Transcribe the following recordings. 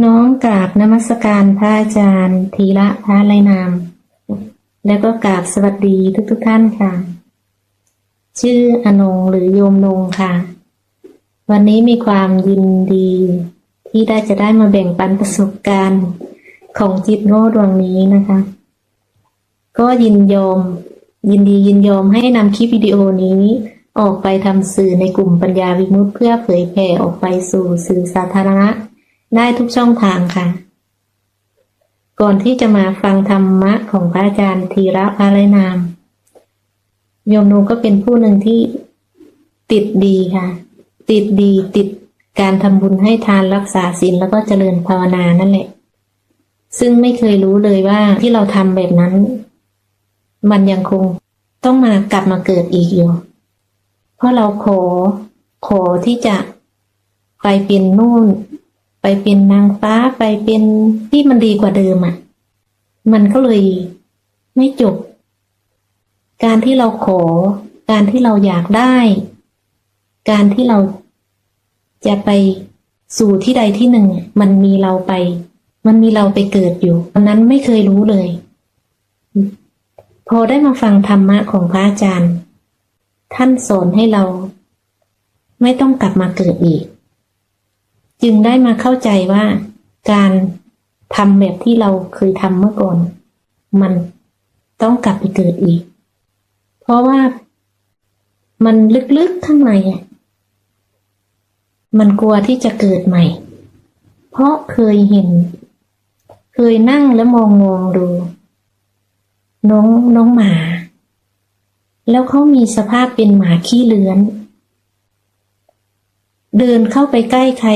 น้องกราบนมัสการพระอาจารย์ธีระพระไรนาม แล้วก็กราบสวัสดีทุกๆทท่านค่ะ ชื่ออนงหรือโยมนงค่ะ วันนี้มีความยินดี ที่ได้จะได้มาแบ่งปันประสบการณ์ของจิตโง่ดวงนี้นะคะ ก็ยินยอมยินดียินยอมให้นำคลิปวิดีโอนี้ออกไปทำสื่อในกลุ่มปัญญาวิมุตเพื่อเผยแผ่ออกไปสู่สื่อสาธารณะ ได้ทุกช่องทางค่ะ ก่อนที่จะมาฟังธรรมะของพระอาจารย์ธีระพระไรนาม โยมนูก็เป็นผู้หนึ่งที่ติดดีค่ะ ติดดีติดการทำบุญให้ทานรักษาศีลแล้วก็เจริญภาวนานั่นแหละ ซึ่งไม่เคยรู้เลยว่าที่เราทำแบบนั้น มันยังคงต้องมากลับมาเกิดอีกอยู่ เพราะเราขอขอที่จะไปเป็นนู่น ไปเป็นนางฟ้าไปเป็นที่มันดีกว่าเดิมอะ มันก็เลยไม่จบ การที่เราขอ การที่เราอยากได้ การที่เราจะไปสู่ที่ใดที่หนึ่ง มันมีเราไป มันมีเราไปเกิดอยู่ตอนนั้นไม่เคยรู้เลย พอได้มาฟังธรรมะของพระอาจารย์ ท่านสอนให้เรา ไม่ต้องกลับมาเกิดอีก จึงได้มาเข้าใจว่าการทำแบบที่เราเคยทำเมื่อก่อน มันต้องกลับไปเกิดอีก เพราะว่ามันลึกๆข้างในมันกลัวที่จะเกิดใหม่ เพราะเคยเห็น เคยนั่งแล้วมองมองดู น้องน้องหมา แล้วเขามีสภาพเป็นหมาขี้เลื้อน เดินเข้าไปใกล้ใคร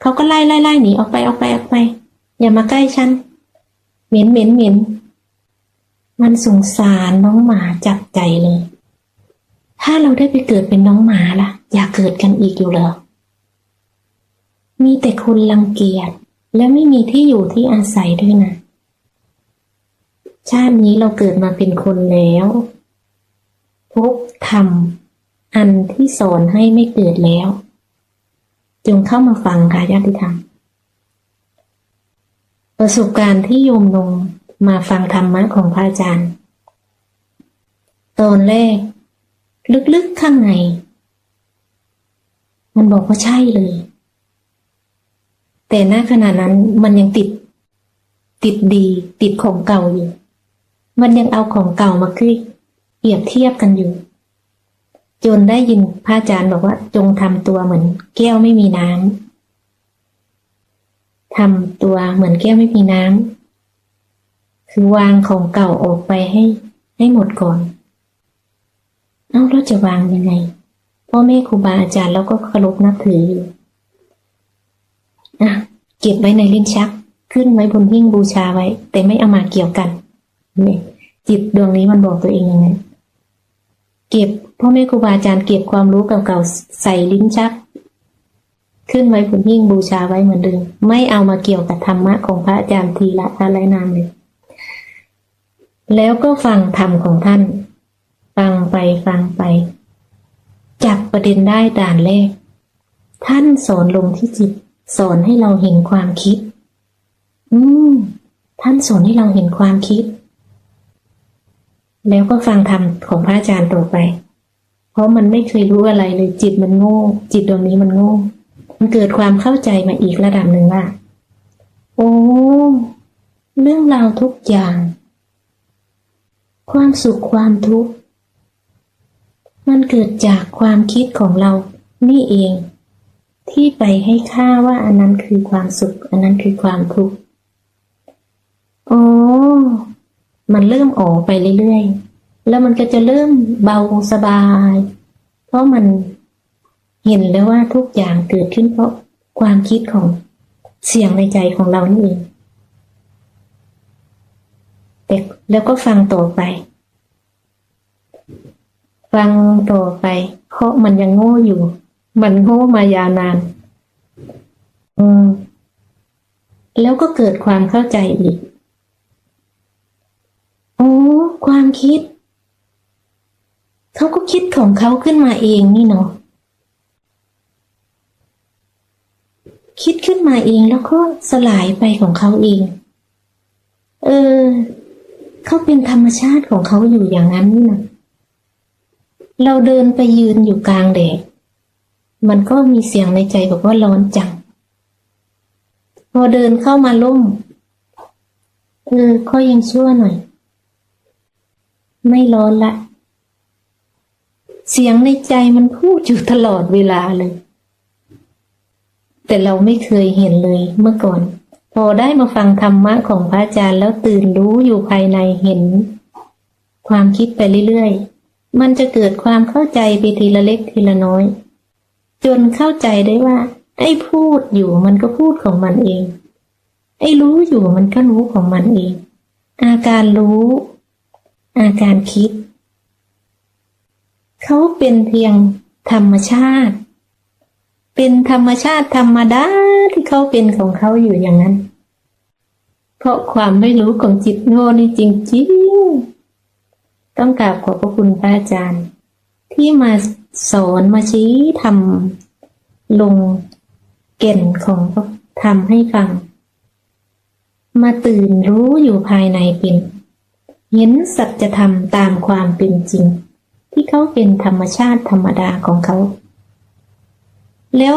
เขาก็ไล่ไล่ไล่หนีออกไปออกไปออกไป อย่ามาใกล้ฉัน เหม็นเหม็นเหม็น มันสงสารน้องหมาจับใจเลย ถ้าเราได้ไปเกิดเป็นน้องหมาล่ะ อยากเกิดกันอีกอยู่เหรอ มีแต่คนรังเกียจและไม่มีที่อยู่ที่อาศัยด้วยนะ ชาตินี้เราเกิดมาเป็นคนแล้วทุกธรรมอันที่สอนให้ไม่เกิดแล้ว จงเข้ามาฟังค่ะญาติธรรม ประสบการณ์ที่โยมนงมาฟังธรรมะของพระอาจารย์ ตอนแรก ลึกๆข้างใน มันบอกว่าใช่เลย แต่ณขณะนั้นมันยังติด ติดดี ติดของเก่าอยู่ มันยังเอาของเก่ามาคลิกเปรียบเทียบกันอยู่ จนได้ยินพระอาจารย์บอกว่า จงทำตัวเหมือน แก้วไม่มีน้ำทำตัวเหมือนแก้วไม่มีน้ำคือวางของเก่าออกไปให้ ให้หมดก่อน เอ้าเราจะวางยังไงพ่อแม่ครูบาอาจารย์เราก็เคารพนับถืออยู่ะเก็บไว้ในลิ้นชัก ขึ้นไว้บนหิ้งบูชาไว้ แต่ไม่เอามาเกี่ยวกันนี่จิตดวงนี้มันบอกตัวเองยังไงเก็บ พ่อแม่ครูบาอาจารย์เก็บความรู้เก่าๆใส่ลิ้นชัก ขึ้นไว้บนหิ้งบูชาไว้เหมือนเดิมไม่เอามาเกี่ยวกับธรรมะของพระอาจารย์ทีละอะไรนามเลย แล้วก็ฟังธรรมของท่าน ฟังไปฟังไป จับประเด็นได้ด่านแรก ท่านสอนลงที่จิต สอนให้เราเห็นความคิด อืมท่านสอนให้เราเห็นความคิด แล้วก็ฟังธรรมของพระอาจารย์ต่อไป เพราะมันไม่เคยรู้อะไรเลยจิตมันโง่ จิตดวงนี้มันโง่ มันเกิดความเข้าใจมาอีกระดับหนึ่งว่าโอ้เรื่องราวทุกอย่าง ความสุขความทุกข์มันเกิดจากความคิดของเรานี่เอง ที่ไปให้ค่าว่าอันนั้นคือความสุข อันนั้นคือความทุกข์โอ๋อมันเริ่มออกไปเรื่อยๆ แล้วมันก็จะเริ่มเบาสบาย เพราะมันเห็นแล้วว่าทุกอย่างเกิดขึ้นเพราะความคิดของเสียงในใจของเรานี่เองแต่แล้วก็ฟังต่อไป ฟังต่อไป เพราะมันยังโง่อยู่ มันโง่มายานาน อืม แล้วก็เกิดความเข้าใจอีก โอ้ ความคิด เขาก็คิดของเขาขึ้นมาเองนี่เนาะคิดขึ้นมาเองแล้วก็สลายไปของเขาเอง เออ เขาเป็นธรรมชาติของเขาอยู่อย่างนั้นนี่นะเราเดินไปยืนอยู่กลางแดด มันก็มีเสียงในใจบอกว่าร้อนจัง พอเดินเข้ามาล่ม เออก็ยังชั่วหน่อย ไม่ร้อนละ เสียงในใจมันพูดอยู่ตลอดเวลาเลย แต่เราไม่เคยเห็นเลยเมื่อก่อน พอได้มาฟังธรรมะของพระอาจารย์แล้วตื่นรู้อยู่ภายในเห็น ความคิดไปเรื่อยๆ มันจะเกิดความเข้าใจไปทีละเล็กทีละน้อย จนเข้าใจได้ว่าไอ้พูดอยู่มันก็พูดของมันเอง ไอ้รู้อยู่มันก็รู้ของมันเอง อาการรู้ อาการคิด เขาเป็นเพียงธรรมชาติ เป็นธรรมชาติธรรมดาที่เขาเป็นของเขาอยู่อย่างนั้น เพราะความไม่รู้ของจิตโง่นี่จริงๆ ต้องกราบขอบพระคุณพระอาจารย์ ที่มาสอนมาชี้ทำลงเก่นของพระธรรมให้ฟัง มาตื่นรู้อยู่ภายในเป็นเห็นสัจธรรมตามความเป็นจริง ที่เขาเป็นธรรมชาติธรรมดาของเขา แล้ว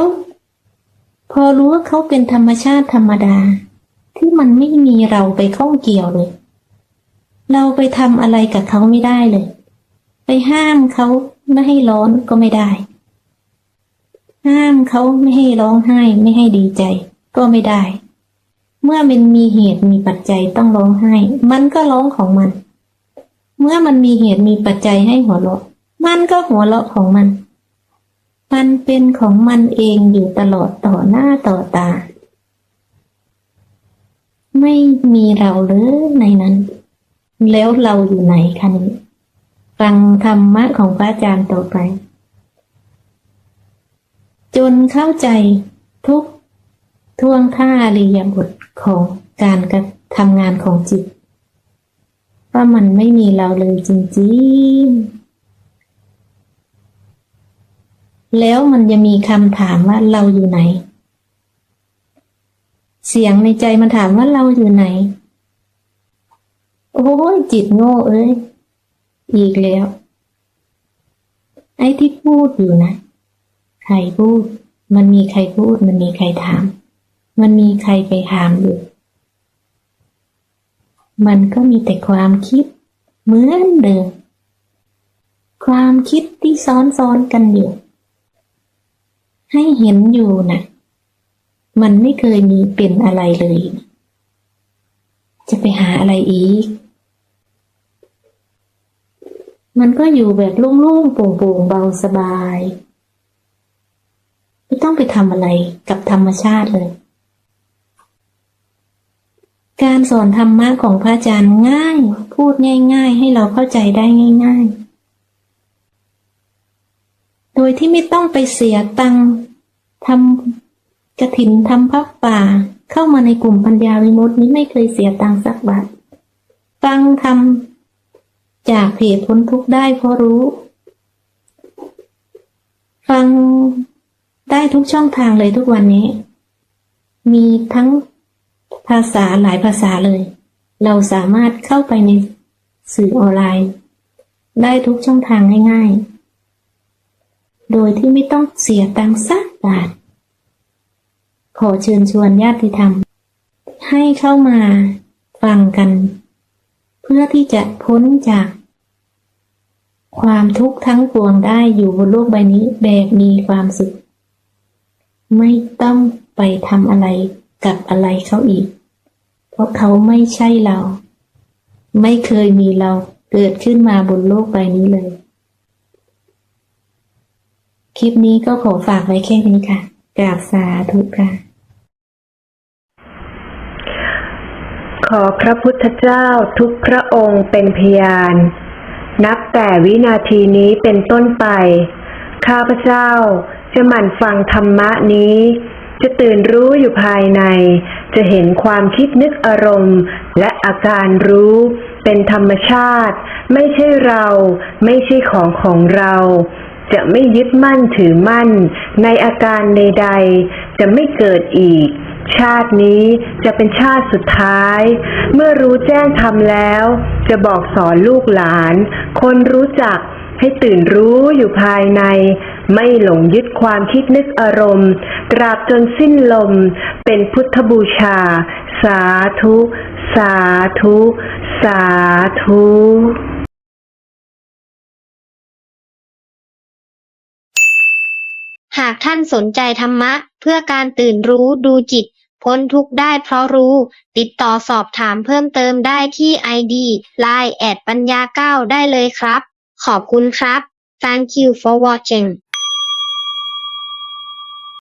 พอรู้ว่าเขาเป็นธรรมชาติธรรมดา ที่มันไม่มีเราไปข้องเกี่ยวเลย เราไปทำอะไรกับเขาไม่ได้เลย ไปห้ามเขาไม่ให้ร้อนก็ไม่ได้ ห้ามเขาไม่ให้ร้องไห้ไม่ให้ดีใจ ก็ไม่ได้ เมื่อมันมีเหตุมีปัจจัยต้องร้องไห้ มันก็ร้องของมัน เมื่อมันมีเหตุมีปัจจัยให้หัวเราะ มันก็หัวเราะของมัน มันเป็นของมันเองอยู่ตลอดต่อหน้าต่อตา ไม่มีเราเลยในนั้น แล้วเราอยู่ไหนคะนี้ฟังธรรมะของพระอาจารย์ต่อไป จนเข้าใจทุกท่วงท่าอริยบทของการกระทำงานของจิต ว่ามันไม่มีเราเลยจริงๆ แล้วมันจะมีคำถามว่าเราอยู่ไหน เสียงในใจมันถามว่าเราอยู่ไหน โอ้ยจิตโง่เอ้ย อีกแล้ว ไอ้ที่พูดอยู่นะ ใครพูด มันมีใครพูด มันมีใครถาม มันมีใครไปถามอยู่ มันก็มีแต่ความคิด เหมือนเดิม ความคิดที่ซ้อนๆกันอยู่ ให้เห็นอยู่นะมันไม่เคยมีเป็นอะไรเลย จะไปหาอะไรอีก มันก็อยู่แบบโล่งๆโปร่งๆเบาสบาย ไม่ต้องไปทำอะไรกับธรรมชาติเลย การสอนธรรมะของพระอาจารย์ง่าย พูดง่าย ๆ ให้เราเข้าใจได้ง่าย ๆ โดยที่ไม่ต้องไปเสียตังค์ทำกระถินทำพักป่า เข้ามาในกลุ่มปัญญาวิมุตินี้ไม่เคยเสียตังค์สักบาทฟังทำจากเพจพ้นทุกข์ได้เพราะรู้ ฟังได้ทุกช่องทางเลยทุกวันนี้ มีทั้ง ภาษาหลายภาษาเลย เราสามารถเข้าไปในสื่อออนไลน์ ได้ทุกช่องทางง่ายๆ โดยที่ไม่ต้องเสียตังค์สักบาท ขอเชิญชวนญาติธรรม ให้เข้ามาฟังกัน เพื่อที่จะพ้นจากความทุกข์ทั้งปวงได้อยู่บนโลกใบนี้แบบมีความสุข ไม่ต้องไปทำอะไร กับอะไรเขาอีก เพราะเขาไม่ใช่เรา ไม่เคยมีเราเกิดขึ้นมาบนโลกใบนี้เลย คลิปนี้ก็ขอฝากไว้แค่นี้ค่ะกราบสาธุค่ะ ขอพระพุทธเจ้าทุกพระองค์เป็นพยาน นับแต่วินาทีนี้เป็นต้นไป ข้าพเจ้าจะหมั่นฟังธรรมะนี้ จะตื่นรู้อยู่ภายใน จะเห็นความคิดนึกอารมณ์ และอาการรู้ เป็นธรรมชาติ ไม่ใช่เรา ไม่ใช่ของของเรา จะไม่ยึดมั่นถือมั่น ในอาการใดๆ จะไม่เกิดอีก ชาตินี้จะเป็นชาติสุดท้าย เมื่อรู้แจ้งทำแล้ว จะบอกสอนลูกหลาน คนรู้จัก ให้ตื่นรู้อยู่ภายใน ไม่หลงยึดความคิดนึกอารมณ์ตราบจนสิ้นลม เป็นพุทธบูชา สาธุ สาธุ สาธุหากท่านสนใจธรรมะ เพื่อการตื่นรู้ดูจิต พ้นทุกข์ได้เพราะรู้ ติดต่อสอบถามเพิ่มเติมได้ที่ ID Line แอดปัญญาเก้าได้เลยครับ ขอบคุณครับ Thank you for watching